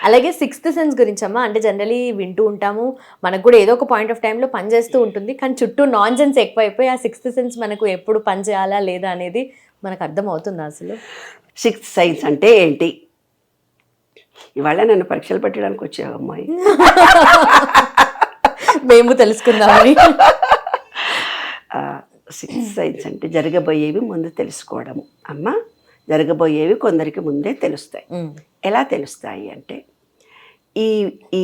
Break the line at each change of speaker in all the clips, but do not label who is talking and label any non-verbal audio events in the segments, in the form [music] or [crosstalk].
అలాగే sixth sense గురించి అమ్మా అంటే జనరలీ వింటూ ఉంటాము. మనకు కూడా ఏదో ఒక పాయింట్ ఆఫ్ టైంలో పని చేస్తూ ఉంటుంది. కానీ చుట్టూ నాన్ సెన్స్ ఎక్కువైపోయి ఆ సిక్స్త్ సెన్స్ మనకు ఎప్పుడు పని చేయాలా లేదా అనేది మనకు అర్థం అవుతుంది అసలు?
సిక్స్త్ సైన్స్ అంటే ఏంటి? ఇవాళ నన్ను పరీక్షలు పెట్టడానికి వచ్చావు అమ్మాయి. [laughs]
మేము తెలుసుకుందామని.
సిక్స్త్ సైన్స్ అంటే జరగబోయేవి ముందు తెలుసుకోవడం అమ్మ జరగబోయేవి కొందరికి ముందే తెలుస్తాయి. ఎలా తెలుస్తాయి అంటే ఈ ఈ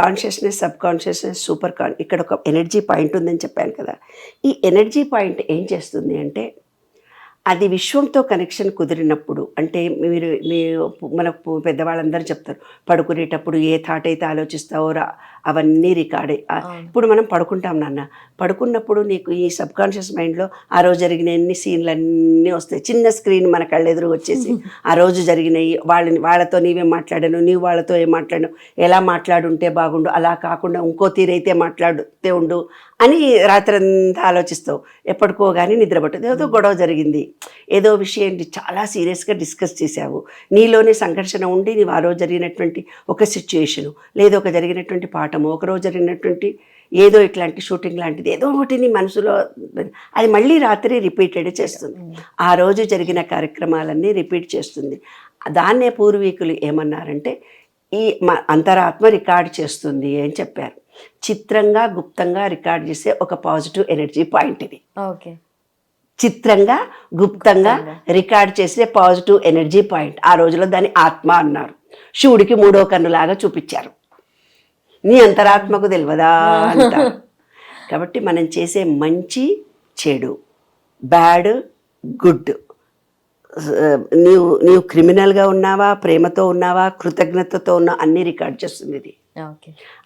consciousness sub consciousness super con ఇక్కడ ఒక ఎనర్జీ పాయింట్ ఉందని చెప్పాను కదా. ఈ ఎనర్జీ పాయింట్ ఏం చేస్తుంది అంటే అది విశ్వంతో కనెక్షన్ కుదిరినప్పుడు అంటే మీరు మీరు మన పెద్దవాళ్ళందరూ చెప్తారు పడుకునేటప్పుడు ఏ థాట్ అయితే ఆలోచిస్తావో రా అవన్నీ రికార్డే ఇప్పుడు మనం పడుకుంటాం నాన్న. పడుకున్నప్పుడు నీకు ఈ సబ్ కాన్షియస్ మైండ్లో ఆ రోజు జరిగిన ఎన్ని సీన్లు అన్నీ వస్తాయి. చిన్న స్క్రీన్ మన కళ్ళెదురు వచ్చేసి [laughs] ఆ రోజు జరిగినాయి వాళ్ళని వాళ్ళతో నీవే మాట్లాడాను నీవు వాళ్ళతో ఏం మాట్లాడాను ఎలా మాట్లాడుంటే బాగుండు అలా కాకుండా ఇంకో తీరైతే మాట్లాడితే ఉండు అని రాత్రంతా ఆలోచిస్తావు. ఎప్పటికో కానీ నిద్రపట్టదు. ఏదో గొడవ జరిగింది. ఏదో విషయాన్ని చాలా సీరియస్గా డిస్కస్ చేశావు. నీలోనే సంఘర్షణ ఉండి నీవు ఆ రోజు జరిగినటువంటి ఒక సిచ్యుయేషను లేదా ఒక జరిగినటువంటి పాఠము ఒక రోజు జరిగినటువంటి ఏదో ఇట్లాంటి షూటింగ్ లాంటిది ఏదో ఒకటి నీ మనసులో అది మళ్ళీ రాత్రి రిపీటెడ్ చేస్తుంది. ఆ రోజు జరిగిన కార్యక్రమాలన్నీ రిపీట్ చేస్తుంది. దాన్నే పూర్వీకులు ఏమన్నారంటే ఈ మ అంతరాత్మ రికార్డ్ చేస్తుంది అని చెప్పారు. చిత్రంగా గుప్తంగా రికార్డ్ చేసే ఒక పాజిటివ్ ఎనర్జీ పాయింట్ ఇది.
ఓకే.
చిత్రంగా గుప్తంగా రికార్డ్ చేసే పాజిటివ్ ఎనర్జీ పాయింట్. ఆ రోజులో దాన్ని ఆత్మ అన్నారు. శివుడికి మూడో కన్నులాగా చూపించారు. నీ అంతరాత్మకు తెలియదా? అంటారు. [laughs] కాబట్టి మనం చేసే మంచి చెడు బ్యాడ్ గుడ్. నీవు నీవు క్రిమినల్గా ఉన్నావా? ప్రేమతో ఉన్నావా? కృతజ్ఞతతో ఉన్నా అన్ని రికార్డ్ చేస్తుంది ఇది.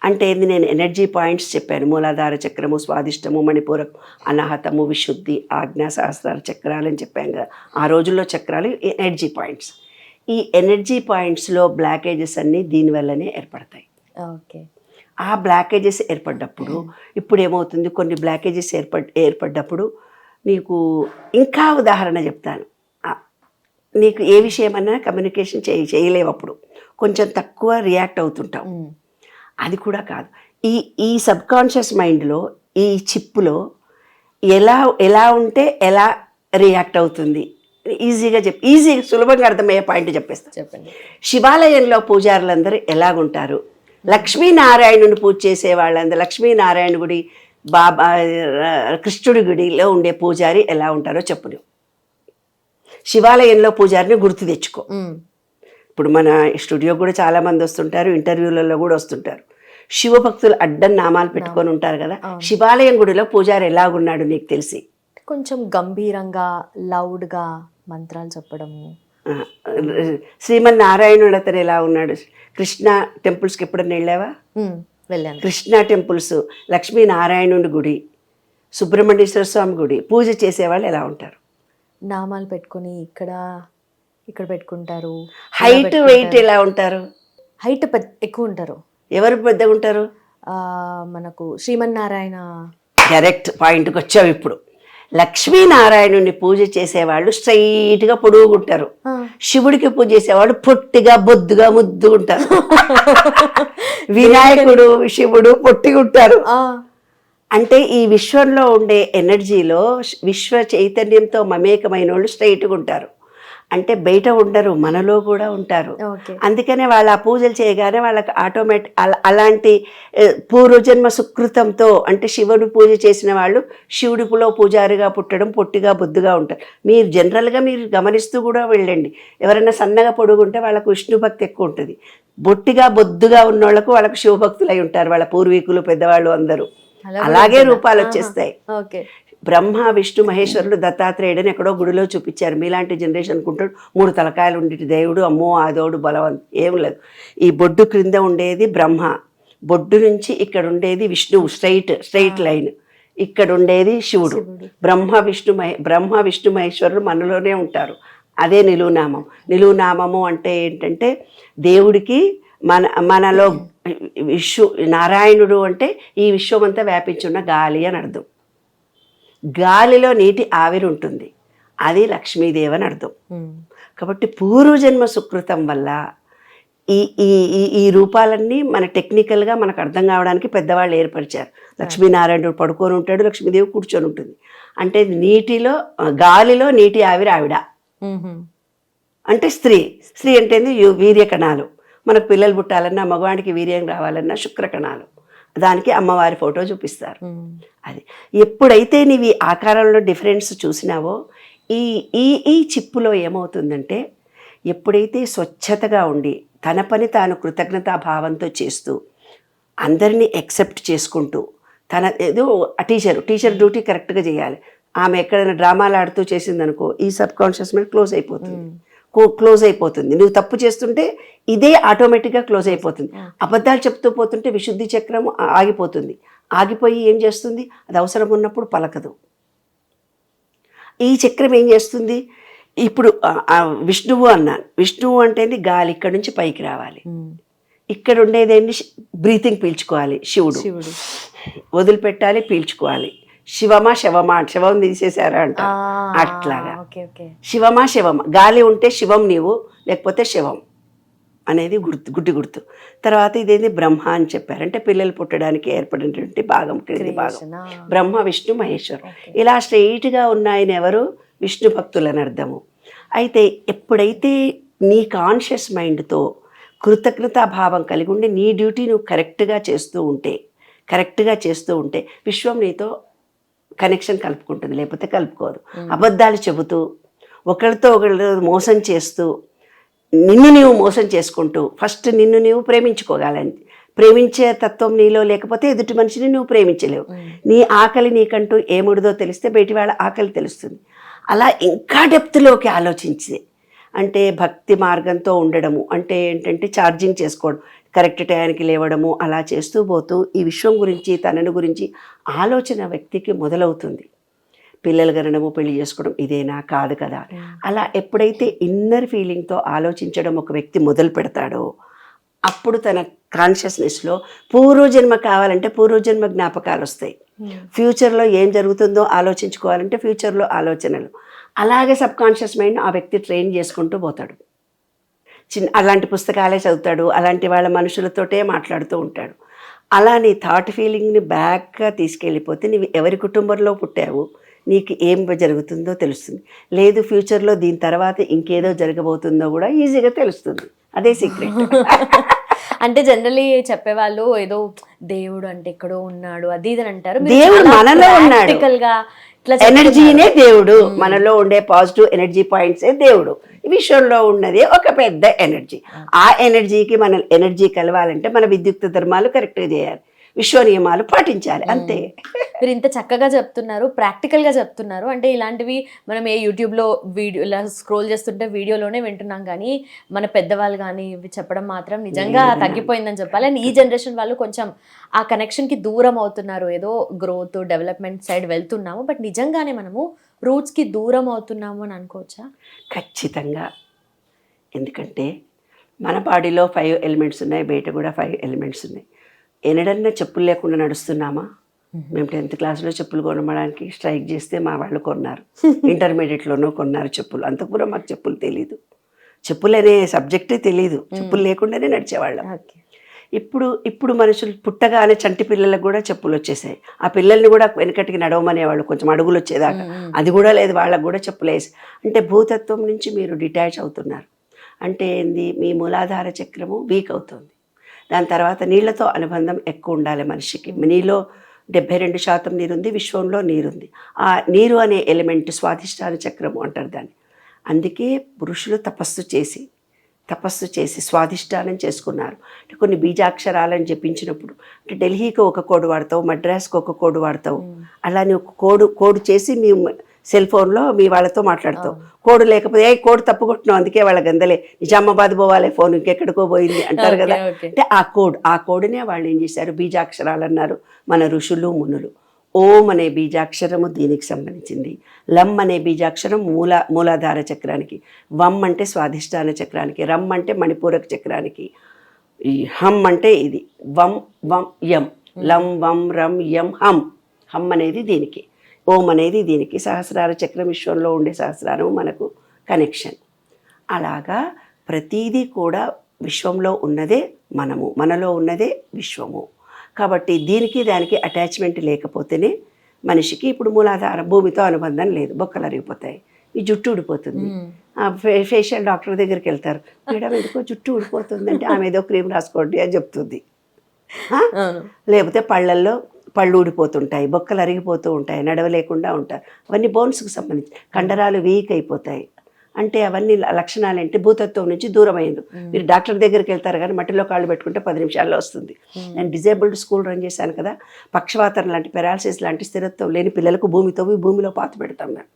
అంటే ఏంది నేను ఎనర్జీ పాయింట్స్ చెప్పాను. మూలాధార చక్రము స్వాదిష్టము మణిపూరకం అనాహతము విశుద్ధి ఆజ్ఞా సహస్రార చక్రాలు అని చెప్పాను కదా. ఆ రోజుల్లో చక్రాలు ఎనర్జీ పాయింట్స్. ఈ ఎనర్జీ పాయింట్స్లో బ్లాకేజెస్ అన్నీ దీనివల్లనే ఏర్పడతాయి.
ఓకే.
ఆ బ్లాకేజెస్ ఏర్పడ్డప్పుడు ఇప్పుడు ఏమవుతుంది? కొన్ని బ్లాకేజెస్ ఏర్పడ్ ఏర్పడ్డప్పుడు నీకు ఇంకా ఉదాహరణ చెప్తాను. నీకు ఏ విషయమన్నా కమ్యూనికేషన్ చేయ చేయలేవు అప్పుడు కొంచెం తక్కువ రియాక్ట్ అవుతుంటావు.
ఉమ్,
అది కూడా కాదు. ఈ ఈ సబ్ కాన్షియస్ మైండ్లో ఈ చిప్పులో ఎలా ఎలా ఉంటే ఎలా రియాక్ట్ అవుతుంది? ఈజీగా చెప్ ఈజీగా సులభంగా అర్థమయ్యే పాయింట్ చెప్పేస్తా.
చెప్పండి.
శివాలయంలో పూజారులందరూ ఎలాగుంటారు? లక్ష్మీనారాయణుని పూజ చేసే వాళ్ళందరూ లక్ష్మీనారాయణ గుడి బాబా కృష్ణుడి గుడిలో ఉండే పూజారి ఎలా ఉంటారో చెప్పు శివాలయంలో పూజారిని గుర్తు తెచ్చుకో. ఇప్పుడు మన స్టూడియో కూడా చాలా మంది వస్తుంటారు ఇంటర్వ్యూలలో కూడా వస్తుంటారు. శివభక్తులు అడ్డం నామాలు పెట్టుకొని ఉంటారు కదా శివాలయం గుడిలో పూజారి ఎలాగున్నాడు నీకు తెలిసి?
కొంచెం గంభీరంగా లౌడ్గా మంత్రాలు చెప్పడము.
శ్రీమన్నారాయణుడు అతను ఎలా ఉన్నాడు? కృష్ణ టెంపుల్స్కి ఎప్పుడన్నా వెళ్ళావా?
వెళ్ళాను.
కృష్ణ టెంపుల్స్ లక్ష్మీనారాయణుడి గుడి సుబ్రహ్మణ్యేశ్వర స్వామి గుడి పూజ చేసేవాళ్ళు ఎలా ఉంటారు?
నామాలు పెట్టుకొని ఇక్కడ ఇక్కడ పెట్టుకుంటారు
హైట్ వెయిట్ ఎలా ఉంటారు?
హైట్ ఎక్కువ ఉంటారు.
ఎవరు పెద్దగా ఉంటారు?
మనకు శ్రీమన్నారాయణ.
కరెక్ట్ పాయింట్కి వచ్చావు ఇప్పుడు. లక్ష్మీనారాయణుని పూజ చేసేవాళ్ళు స్ట్రైట్గా పొడుగుంటారు శివుడికి పూజ చేసేవాళ్ళు పొట్టిగా బొద్దుగా ముద్దుగుంటారు [laughs] వినాయకుడు శివుడు పొట్టిగా ఉంటారు.
ఆ,
అంటే ఈ విశ్వంలో ఉండే ఎనర్జీలో విశ్వ చైతన్యంతో మమేకమైన వాళ్ళు స్ట్రైట్గా ఉంటారు. అంటే బయట ఉండరు మనలో కూడా ఉంటారు. అందుకనే వాళ్ళు ఆ పూజలు చేయగానే వాళ్ళకి ఆటోమేటిక్ అలాంటి పూర్వజన్మ సుకృతంతో అంటే శివుడు పూజ చేసిన వాళ్ళు శివుడిలో పూజారిగా పుట్టడం పొట్టిగా బొద్దుగా ఉంటారు. మీరు జనరల్గా మీరు గమనిస్తూ కూడా వెళ్ళండి. ఎవరైనా సన్నగా పొడుగుంటే వాళ్ళకు విష్ణు భక్తి ఎక్కువ ఉంటుంది. బొట్టిగా బొద్దుగా ఉన్న వాళ్ళకు వాళ్ళకు శివభక్తులు అయి ఉంటారు. వాళ్ళ పూర్వీకులు పెద్దవాళ్ళు అందరూ.
అలా
అలాగే రూపాలు వచ్చేస్తాయి. బ్రహ్మ విష్ణు మహేశ్వరుడు దత్తాత్రేయుడని ఎక్కడో గుడిలో చూపించారు. మీలాంటి జనరేషన్ అనుకుంటాడు మూడు తలకాయలు ఉండేటి దేవుడు అమ్మో ఆదోడు బలవంత్ ఏం లేదు. ఈ బొడ్డు క్రింద ఉండేది బ్రహ్మ బొడ్డు నుంచి ఇక్కడ ఉండేది విష్ణువు స్ట్రైట్ స్ట్రైట్ లైన్. ఇక్కడ ఉండేది శివుడు. బ్రహ్మ విష్ణు మహే బ్రహ్మ విష్ణు మహేశ్వరుడు మనలోనే ఉంటారు. అదే నిలువునామం. నిలువునామము అంటే ఏంటంటే దేవుడికి మన మనలో విశ్వ నారాయణుడు అంటే ఈ విశ్వమంతా వ్యాపించున్న గాలి అని అర్థం. గాలిలో నీటి ఆవిరి ఉంటుంది. అది లక్ష్మీదేవి అని అర్థం కాబట్టి పూర్వజన్మ సుకృతం వల్ల ఈ ఈ ఈ రూపాలన్నీ మన టెక్నికల్గా మనకు అర్థం కావడానికి పెద్దవాళ్ళు ఏర్పరిచారు. లక్ష్మీనారాయణుడు పడుకొని ఉంటాడు లక్ష్మీదేవి కూర్చొని ఉంటుంది. అంటే నీటిలో గాలిలో నీటి ఆవిరి ఆవిడ. అంటే స్త్రీ. స్త్రీ అంటే వీర్య కణాలు మనకు పిల్లలు పుట్టాలన్నా మగవాడికి వీర్యం రావాలన్నా శుక్ర కణాలు దానికి అమ్మవారి ఫోటో చూపిస్తారు. అది ఎప్పుడైతే నీవు ఈ ఆకారంలో డిఫరెన్స్ చూసినావో ఈ ఈ ఈ చిప్పులో ఏమవుతుందంటే ఎప్పుడైతే స్వచ్ఛతగా ఉండి తన పని తాను కృతజ్ఞతా భావంతో చేస్తూ అందరినీ ఎక్సెప్ట్ చేసుకుంటూ తన ఏదో ఆ టీచర్ టీచర్ డ్యూటీ కరెక్ట్గా చేయాలి. ఆమె ఎక్కడైనా డ్రామాలు ఆడుతూ చేసిందనుకో ఈ సబ్ కాన్షియస్ మైండ్ క్లోజ్ అయిపోతుంది క్లోజ్ అయిపోతుంది. నువ్వు తప్పు చేస్తుంటే ఇదే ఆటోమేటిక్గా క్లోజ్ అయిపోతుంది. అబద్ధాలు చెప్తూ పోతుంటే విశుద్ధి చక్రం ఆగిపోతుంది. ఆగిపోయి ఏం చేస్తుంది? అది అవసరం ఉన్నప్పుడు పలకదు. ఈ చక్రం ఏం చేస్తుంది? ఇప్పుడు విష్ణువు అన్నాను. విష్ణువు అంటే గాలి ఇక్కడ నుంచి పైకి రావాలి. ఇక్కడ ఉండేదేంటి బ్రీతింగ్ పీల్చుకోవాలి శివుడు.
శివుడు.
వదిలిపెట్టాలి పీల్చుకోవాలి. శివమా శవమా శవం తీసేశారా అంట. అట్లాగా. శివమా శవమా. గాలి ఉంటే శివం నీవు లేకపోతే శివం అనేది గుర్తు గుడ్డి గుర్తు. తర్వాత ఇదేంది? బ్రహ్మ అని చెప్పారు. అంటే పిల్లలు పుట్టడానికి ఏర్పడినటువంటి భాగం క్రింది భాగం. బ్రహ్మ విష్ణు మహేశ్వర్. ఇలా స్ట్రెయిట్గా ఉన్న ఆయన ఎవరు? విష్ణు భక్తులని అర్థము. అయితే ఎప్పుడైతే నీ కాన్షియస్ మైండ్తో కృతజ్ఞతా భావం కలిగి ఉండి నీ డ్యూటీ నువ్వు కరెక్ట్గా చేస్తూ ఉంటే కరెక్ట్గా చేస్తూ ఉంటే విశ్వం నీతో కనెక్షన్ కలుపుకుంటుంది లేకపోతే కలుపుకోదు. అబద్ధాలు చెబుతూ ఒకరితో ఒకళ్ళు మోసం చేస్తూ నిన్ను నీవు మోసం చేసుకుంటూ ఫస్ట్ నిన్ను నీవు ప్రేమించుకోగలని. ప్రేమించే తత్వం నీలో లేకపోతే ఎదుటి మనిషిని నువ్వు ప్రేమించలేవు. నీ ఆకలి నీకంటూ ఏముడిదో తెలిస్తే బయటి వాళ్ళ ఆకలి తెలుస్తుంది. అలా ఇంకా డెప్త్లోకి ఆలోచించి అంటే భక్తి మార్గంతో ఉండడము అంటే ఏంటంటే ఛార్జింగ్ చేసుకోవడం. కరెక్ట్ టయానికి లేవడము అలా చేస్తూ పోతూ ఈ విశ్వం గురించి తనను గురించి ఆలోచన వ్యక్తికి మొదలవుతుంది. పిల్లలు కనడము పెళ్ళి చేసుకోవడం ఇదేనా? కాదు కదా. అలా ఎప్పుడైతే ఇన్నర్ ఫీలింగ్తో ఆలోచించడం ఒక వ్యక్తి మొదలు పెడతాడో అప్పుడు తన కాన్షియస్నెస్లో పూర్వజన్మ కావాలంటే పూర్వజన్మ జ్ఞాపకాలు వస్తాయి ఫ్యూచర్లో ఏం జరుగుతుందో ఆలోచించుకోవాలంటే ఫ్యూచర్లో ఆలోచనలు. అలాగే సబ్ కాన్షియస్ మైండ్ ఆ వ్యక్తి ట్రైన్ చేసుకుంటూ పోతాడు. చిన్న అలాంటి పుస్తకాలే చదువుతాడు అలాంటి వాళ్ళ మనుషులతోటే మాట్లాడుతూ ఉంటాడు. అలా నీ థాట్ ఫీలింగ్ని బ్యాక్గా తీసుకెళ్ళిపోతే నీవు ఎవరి కుటుంబంలో పుట్టావు నీకు ఏం జరుగుతుందో తెలుస్తుంది. లేదు ఫ్యూచర్లో దీని తర్వాత ఇంకేదో జరగబోతుందో కూడా ఈజీగా తెలుస్తుంది. అదే సీక్రెట్ [laughs]
అంటే జనరలీ చెప్పేవాళ్ళు ఏదో దేవుడు అంటే ఎక్కడో ఉన్నాడు అది ఇది అని అంటారు.
దేవుడు మనలో ఉన్నాడు.
గా
ఎనర్జీనే దేవుడు. మనలో ఉండే పాజిటివ్ ఎనర్జీ పాయింట్సే దేవుడు. విశ్వంలో ఉన్నది ఒక పెద్ద ఎనర్జీ. ఆ ఎనర్జీకి మన ఎనర్జీ కలవాలంటే మన విద్యుక్త ధర్మాలు కరెక్ట్గా చేయాలి. విశ్వ నియమాలు పాటించాలి అంతే.
మీరు ఇంత చక్కగా చెప్తున్నారు ప్రాక్టికల్గా చెప్తున్నారు. అంటే ఇలాంటివి మనం ఏ యూట్యూబ్లో వీడియో ఇలా స్క్రోల్ చేస్తుంటే వీడియోలోనే వింటున్నాం కానీ మన పెద్దవాళ్ళు కానీ ఇవి చెప్పడం మాత్రం నిజంగా తగ్గిపోయిందని చెప్పాలి. అండ్ ఈ జనరేషన్ వాళ్ళు కొంచెం ఆ కనెక్షన్కి దూరం అవుతున్నారు. ఏదో గ్రోత్ డెవలప్మెంట్ సైడ్ వెళ్తున్నాము. బట్ నిజంగానే మనము రూట్స్కి దూరం అవుతున్నాము అని అనుకోవచ్చా?
ఖచ్చితంగా. ఎందుకంటే మన బాడీలో ఫైవ్ ఎలిమెంట్స్ ఉన్నాయి బయట కూడా ఫైవ్ ఎలిమెంట్స్ ఉన్నాయి. ఎనడన్నా చెప్పులు లేకుండా నడుస్తున్నామా? మేము. టెన్త్ క్లాస్లో చెప్పులు కొనమడానికి స్ట్రైక్ చేస్తే మా వాళ్ళు కొన్నారు. [laughs] ఇంటర్మీడియట్లోనూ కొన్నారు చెప్పులు. అంతకురా మాకు చెప్పులు తెలీదు. చెప్పులు అనే సబ్జెక్టే తెలియదు చెప్పులు లేకుండానే నడిచేవాళ్ళం. ఇప్పుడు ఇప్పుడు మనుషులు పుట్టగానే చంటి పిల్లలకు కూడా చెప్పులు వచ్చేసాయి. ఆ పిల్లల్ని కూడా వెనకటికి నడవమనేవాళ్ళు కొంచెం అడుగులు వచ్చేదాకా. అది కూడా లేదు. వాళ్ళకు కూడా చెప్పులు వేసి. అంటే భూతత్వం నుంచి మీరు డిటాచ్ అవుతున్నారు. అంటే ఏంది? మీ మూలాధార చక్రము వీక్ అవుతుంది. దాని తర్వాత నీళ్ళతో అనుబంధం ఎక్కువ ఉండాలి మనిషికి. నీలో డెబ్బై రెండు శాతం నీరుంది విశ్వంలో నీరుంది. ఆ నీరు అనే ఎలిమెంట్ స్వాధిష్టాన చక్రము అంటారు దాన్ని. అందుకే పురుషులు తపస్సు చేసి తపస్సు చేసి స్వాధిష్టానం చేసుకున్నారు. అంటే కొన్ని బీజాక్షరాలను జపించినప్పుడు అంటే ఢిల్లీకి ఒక కోడ్ వాడతావు మద్రాస్కి ఒక కోడ్ వాడతావు అలానే ఒక కోడ్ కోడ్ చేసి మీ సెల్ ఫోన్లో మీ వాళ్ళతో మాట్లాడతావు. కోడ్ లేకపోతే ఏ కోడ్ తప్పు కొట్టినావు అందుకే వాళ్ళ గందలే. నిజామాబాద్ పోవాలి ఫోన్ ఇంకెక్కడికో పోయింది అంటారు కదా. అంటే ఆ కోడ్ ఆ కోడ్నే వాళ్ళు ఏం చేశారు? బీజాక్షరాలు అన్నారు మన ఋషులు మునులు. ఓం అనే బీజాక్షరము దీనికి సంబంధించింది. లం అనే బీజాక్షరం మూల మూలాధార చక్రానికి. వం అంటే స్వాధిష్టాన చక్రానికి. రమ్ అంటే మణిపూరక చక్రానికి. హమ్ అంటే ఇది. వం వం యం. లం వం రం యం హమ్. హమ్ అనేది దీనికి. ఓం అనేది దీనికి సహస్రార చక్రం విశ్వంలో ఉండే సహస్రారం మనకు కనెక్షన్ అలాగా ప్రతీదీ కూడా విశ్వంలో ఉన్నదే మనము మనలో ఉన్నదే విశ్వము. కాబట్టి దీనికి దానికి అటాచ్మెంట్ లేకపోతేనే మనిషికి ఇప్పుడు మూలాధార భూమితో అనుబంధం లేదు బొక్కలు అరిగిపోతాయి ఈ జుట్టు ఊడిపోతుంది. ఫేషియల్ డాక్టర్ దగ్గరికి వెళ్తారు. మేడం ఎందుకో జుట్టు ఊడిపోతుంది అంటే ఆమె ఏదో క్రీమ్ రాసుకోండి అని చెప్తుంది. లేకపోతే పళ్ళల్లో పళ్ళు ఊడిపోతుంటాయి బొక్కలు అరిగిపోతూ ఉంటాయి నడవలేకుండా ఉంటారు అవన్నీ బోన్స్కి సంబంధించి కండరాలు వీక్ అయిపోతాయి. అంటే అవన్నీ లక్షణాలు ఏంటి భూతత్వం నుంచి దూరం మీరు డాక్టర్ దగ్గరికి వెళ్తారు కానీ మట్టిలో కాళ్ళు పెట్టుకుంటే పది నిమిషాల్లో వస్తుంది. నేను డిజేబుల్డ్ స్కూల్ రన్ చేశాను కదా పక్షవాతం లాంటి పెరాలసిస్ లాంటి స్థిరత్వం లేని పిల్లలకు భూమితో భూమిలో పాత పెడతాం మేము.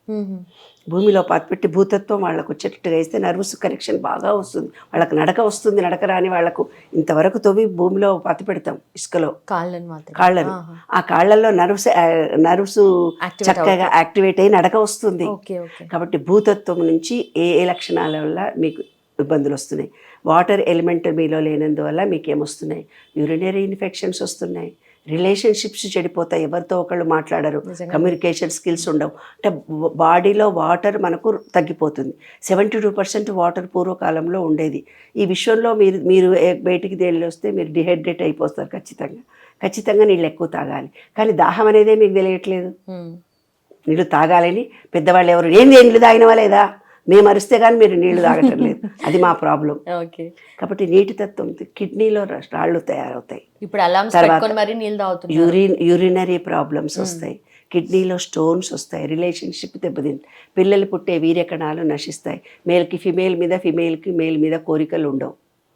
భూమిలో పాతిపెట్టి భూతత్వం వాళ్ళకు వచ్చేటట్టుగా ఇస్తే నర్వస్ కనెక్షన్ బాగా వస్తుంది. వాళ్ళకి నడక వస్తుంది నడక రాని వాళ్ళకు ఇంతవరకు తవ్వి భూమిలో పాతి పెడతాం ఇసుకలో.
కాళ్ళని మాత్రం
కాళ్ళను. ఆ కాళ్ళల్లో నర్వ్స్ నర్వ్స్ చక్కగా యాక్టివేట్ అయ్యి నడక వస్తుంది. కాబట్టి భూతత్వం నుంచి ఏ ఏ లక్షణాల వల్ల మీకు ఇబ్బందులు వస్తున్నాయి? వాటర్ ఎలిమెంట్ మీలో లేనందువల్ల మీకు ఏమొస్తున్నాయి యూరినరీ ఇన్ఫెక్షన్స్ వస్తున్నాయి. రిలేషన్షిప్స్ చెడిపోతాయి. ఎవరితో ఒకళ్ళు మాట్లాడరు. కమ్యూనికేషన్ స్కిల్స్ ఉండవు. అంటే బాడీలో వాటర్ మనకు తగ్గిపోతుంది. సెవెంటీ టూ పర్సెంట్ వాటర్ పూర్వకాలంలో ఉండేది. ఈ విషయంలో మీరు మీరు బయటికి తేలి వస్తే మీరు డిహైడ్రేట్ అయిపోతారు ఖచ్చితంగా. ఖచ్చితంగా నీళ్ళు ఎక్కువ తాగాలి. కానీ దాహం అనేదే మీకు తెలియట్లేదు. నీళ్ళు తాగాలని పెద్దవాళ్ళు ఎవరు ఏంది నీళ్ళు తాగినవా లేదా? మేము అరిస్తే కానీ మీరు నీళ్ళు తాగటం లేదు. అది మా ప్రాబ్లం. [laughs]
ఓకే.
కాబట్టి నీటి తత్వం కిడ్నీలో రాళ్ళు తయారవుతాయి.
ఇప్పుడు
యూరిన్ యూరినరీ ప్రాబ్లమ్స్ వస్తాయి. కిడ్నీలో స్టోన్స్ వస్తాయి. రిలేషన్షిప్ దెబ్బతింది. పిల్లలు పుట్టే వీర్యకణాలు నశిస్తాయి. మేల్కి ఫిమేల్ మీద ఫిమేల్కి మేల్ మీద కోరికలు ఉండవు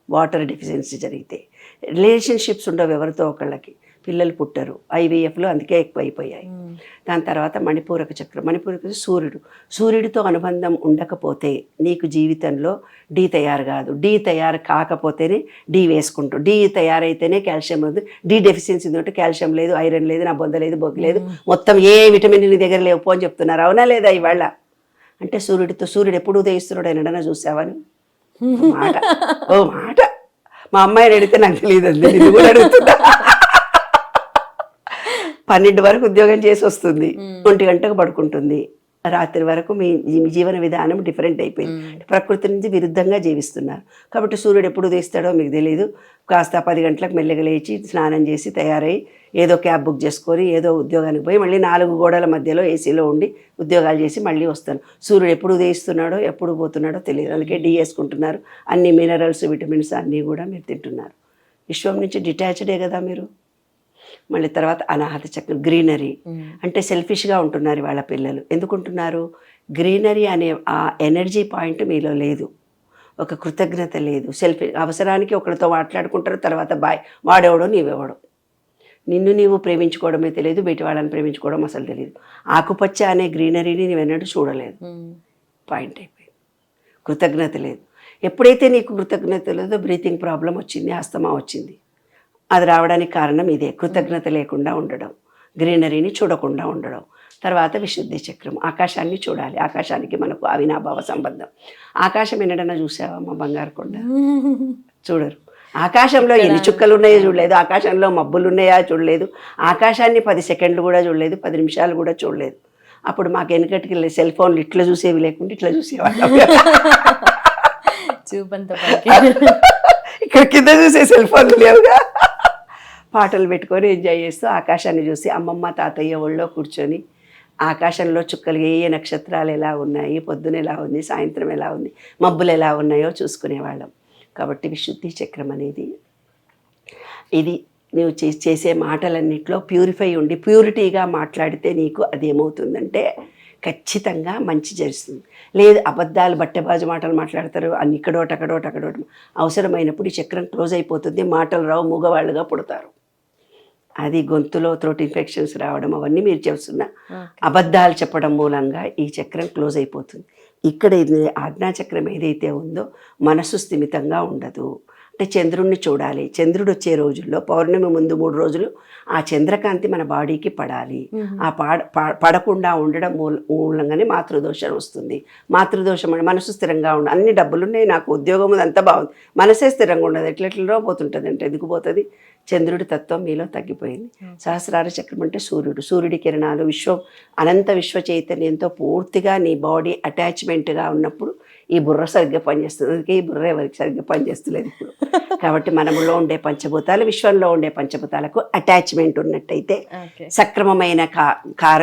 వాటర్ డెఫిషియన్సీ జరిగితే. రిలేషన్షిప్స్ ఉండవు ఎవరితో ఒకళ్ళకి. పిల్లలు పుట్టరు. ఐవీఎఫ్లో అందుకే ఎక్కువ అయిపోయాయి
మ్మ్.
దాని తర్వాత మణిపూరక చక్రం. మణిపూరక సూర్యుడు. సూర్యుడితో అనుబంధం ఉండకపోతే నీకు జీవితంలో డి తయారు కాదు. డి తయారు కాకపోతేనే డి వేసుకుంటాం డి తయారైతేనే కాల్షియం ఉంది. డి డెఫిషియన్సీ ఉంటే కాల్షియం లేదు ఐరన్ లేదు నా బొంద లేదు బొగ్గు లేదు. మొత్తం ఏ విటమిన్ నీ దగ్గర లేవు. అని చెప్తున్నారు. అవునా లేదా ఇవాళ? అంటే సూర్యుడితో సూర్యుడు ఎప్పుడు ఉదయిస్తున్నాడు ఎన్నడన్నా చూసావని ఓ మాట. ఓ మాట. మా అమ్మాయిని అడిగితే నాకు తెలియదు అండి నిన్ను కూడా అడుగుతున్నా. పన్నెండు వరకు ఉద్యోగం చేసి వస్తుంది. ఒంటి గంటకు పడుకుంటుంది. రాత్రి వరకు మీ జీవన విధానం డిఫరెంట్ అయిపోయింది. ప్రకృతి నుంచి విరుద్ధంగా జీవిస్తున్నారు. కాబట్టి సూర్యుడు ఎప్పుడు తీస్తాడో మీకు తెలియదు కాస్త పది గంటలకు మెల్లగా లేచి స్నానం చేసి తయారై ఏదో క్యాబ్ బుక్ చేసుకొని ఏదో ఉద్యోగానికి పోయి మళ్ళీ నాలుగు గోడల మధ్యలో ఏసీలో ఉండి ఉద్యోగాలు చేసి మళ్ళీ వస్తాను. సూర్యుడు ఎప్పుడు ఉదయిస్తున్నాడో ఎప్పుడు పోతున్నాడో తెలియదు. అందుకే డి వేసుకుంటున్నారు. అన్ని మినరల్స్ విటమిన్స్ అన్నీ కూడా మీరు తింటున్నారు. విశ్వం నుంచి డిటాచ్డే కదా మీరు? మళ్ళీ తర్వాత అనాహత చక్రం గ్రీనరీ. అంటే సెల్ఫిష్గా ఉంటున్నారు వాళ్ళ పిల్లలు. ఎందుకు ఉంటున్నారు గ్రీనరీ అనే ఆ ఎనర్జీ పాయింట్ మీలో లేదు. ఒక కృతజ్ఞత లేదు. సెల్ఫీ అవసరానికి ఒకరితో మాట్లాడుకుంటారు తర్వాత బాయ్ వాడేవాడో నీవెవడో. నిన్ను నీవు ప్రేమించుకోవడమే తెలియదు బయట వాళ్ళని ప్రేమించుకోవడం అసలు తెలియదు. ఆకుపచ్చ అనే గ్రీనరీని నీవెన్నడూ చూడలేదు. పాయింట్ అయిపోయింది. కృతజ్ఞత లేదు. ఎప్పుడైతే నీకు కృతజ్ఞత లేదో బ్రీతింగ్ ప్రాబ్లం వచ్చింది అస్తమా వచ్చింది. అది రావడానికి కారణం ఇదే. కృతజ్ఞత లేకుండా ఉండడం గ్రీనరీని చూడకుండా ఉండడం. తర్వాత విశుద్ధి చక్రం ఆకాశాన్ని చూడాలి. ఆకాశానికి మనకు అవినాభావ సంబంధం. ఆకాశం ఎన్నడన్నా చూసావా మా బంగారు కొండ? చూడరు. ఆకాశంలో ఎన్ని చుక్కలు ఉన్నాయో చూడలేదు. ఆకాశంలో మబ్బులు ఉన్నాయా చూడలేదు. ఆకాశాన్ని పది సెకండ్లు కూడా చూడలేదు. పది నిమిషాలు కూడా చూడలేదు. అప్పుడు మాకు వెనకటికి సెల్ ఫోన్లు ఇట్లా చూసేవి లేకుండా ఇట్లా చూసేవాళ్ళం.
చూపంత [laughs]
ఇక్కడ కింద చూసే సెల్ ఫోన్లు లేవుగా. పాటలు పెట్టుకొని ఎంజాయ్ చేస్తూ ఆకాశాన్ని చూసి అమ్మమ్మ తాతయ్య ఒళ్ళో కూర్చొని ఆకాశంలో చుక్కలు ఏ ఏ నక్షత్రాలు ఎలా ఉన్నాయి పొద్దున ఎలా ఉంది సాయంత్రం ఎలా ఉంది మబ్బులు ఎలా ఉన్నాయో చూసుకునేవాళ్ళం. కాబట్టి విశుద్ధి చక్రం అనేది ఇది నువ్వు చే- చేసే మాటలన్నిట్లో ప్యూరిఫై ఉండి ప్యూరిటీగా మాట్లాడితే నీకు అదేమవుతుందంటే ఖచ్చితంగా మంచి జరుగుతుంది. లేదు అబద్ధాలు బట్టెబాజు మాటలు మాట్లాడతారు అన్ని ఇక్కడోటి అక్కడోటి అక్కడోటి. అవసరమైనప్పుడు ఈ చక్రం క్లోజ్ అయిపోతుంది మాటలు రావు మూగవాళ్ళుగా పుడతారు. అది గొంతులో త్రోట్ ఇన్ఫెక్షన్స్ రావడం అవన్నీ మీరు చేస్తున్న అబద్ధాలు చెప్పడం మూలంగా ఈ చక్రం క్లోజ్ అయిపోతుంది. ఇక్కడ ఆజ్ఞా చక్రం ఏదైతే ఉందో మనసు స్థిమితంగా ఉండదు. అంటే చంద్రుణ్ణి చూడాలి. చంద్రుడు వచ్చే రోజుల్లో పౌర్ణమి ముందు మూడు రోజులు ఆ చంద్రకాంతి మన బాడీకి పడాలి. ఆ పాడ పడకుండా ఉండడం మూల మూలంగానే మాతృదోషం వస్తుంది. మాతృదోషం అంటే మనసు స్థిరంగా ఉండ అన్ని డబ్బులు ఉన్నాయి నాకు ఉద్యోగం ఉంది అంతా బాగుంది. మనసే స్థిరంగా ఉండదు. ఎట్లెట్లలో పోతుంటుంది అంటే ఎందుకు పోతుంది చంద్రుడి తత్వం మీలో తగ్గిపోయింది. సహస్రార చక్రం అంటే సూర్యుడు. సూర్యుడి కిరణాలు విశ్వం అనంత విశ్వ చైతన్యంతో పూర్తిగా నీ బాడీ అటాచ్మెంట్గా ఉన్నప్పుడు ఈ బుర్ర సరిగ్గా పనిచేస్తుంది అందుకే ఈ బుర్ర ఎవరికి సరిగ్గా పనిచేస్తలేదు ఇప్పుడు. [laughs] కాబట్టి మనములో ఉండే పంచభూతాలు విశ్వంలో ఉండే పంచభూతాలకు అటాచ్మెంట్ ఉన్నట్టయితే సక్రమమైన కా కార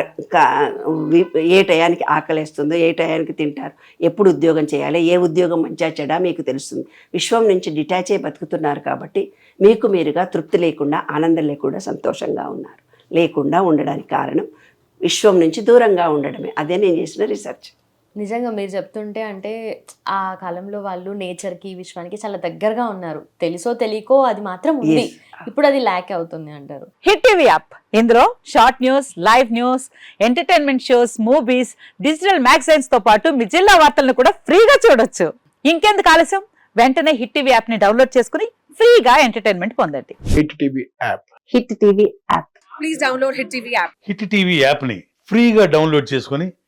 ఏ టయానికి ఆకలేస్తుందో ఏ టయానికి తింటారు ఎప్పుడు ఉద్యోగం చేయాలి ఏ ఉద్యోగం మంచిగా చెడా మీకు తెలుస్తుంది. విశ్వం నుంచి డిటాచ్ అయి బతుకుతున్నారు కాబట్టి మీకు మీరుగా తృప్తి లేకుండా ఆనందం లేకుండా సంతోషంగా ఉన్నారు. లేకుండా ఉండడానికి కారణం విశ్వం నుంచి దూరంగా ఉండడమే. అదే నేను చేసిన రీసెర్చ్
నిజంగా మీరు చెప్తుంటే అంటే ఆ కాలంలో వాళ్ళు నేచర్కి విశ్వానికి చాలా దగ్గరగా ఉన్నారు. తెలుసో తెలియకో అది మాత్రం ఉంది. ఇప్పుడు అది ల్యాక్ అవుతుంది అంటారు.
Hit TV app. ఇందులో short news live news entertainment shows movies digital మ్యాగజైన్స్తో పాటు మీ జిల్లా వార్తలను కూడా ఫ్రీగా చూడొచ్చు. ఇంకెందుకు ఆలస్యం? వెంటనే హిట్ టీవీ యాప్ని డౌన్లోడ్ చేసుకుని ఫ్రీగా ఎంటర్టైన్మెంట్ పొందండి.
Hit TV app.
Hit TV app.
Hit TV యాప్ని ఫ్రీగా డౌన్లోడ్ చేసుకొని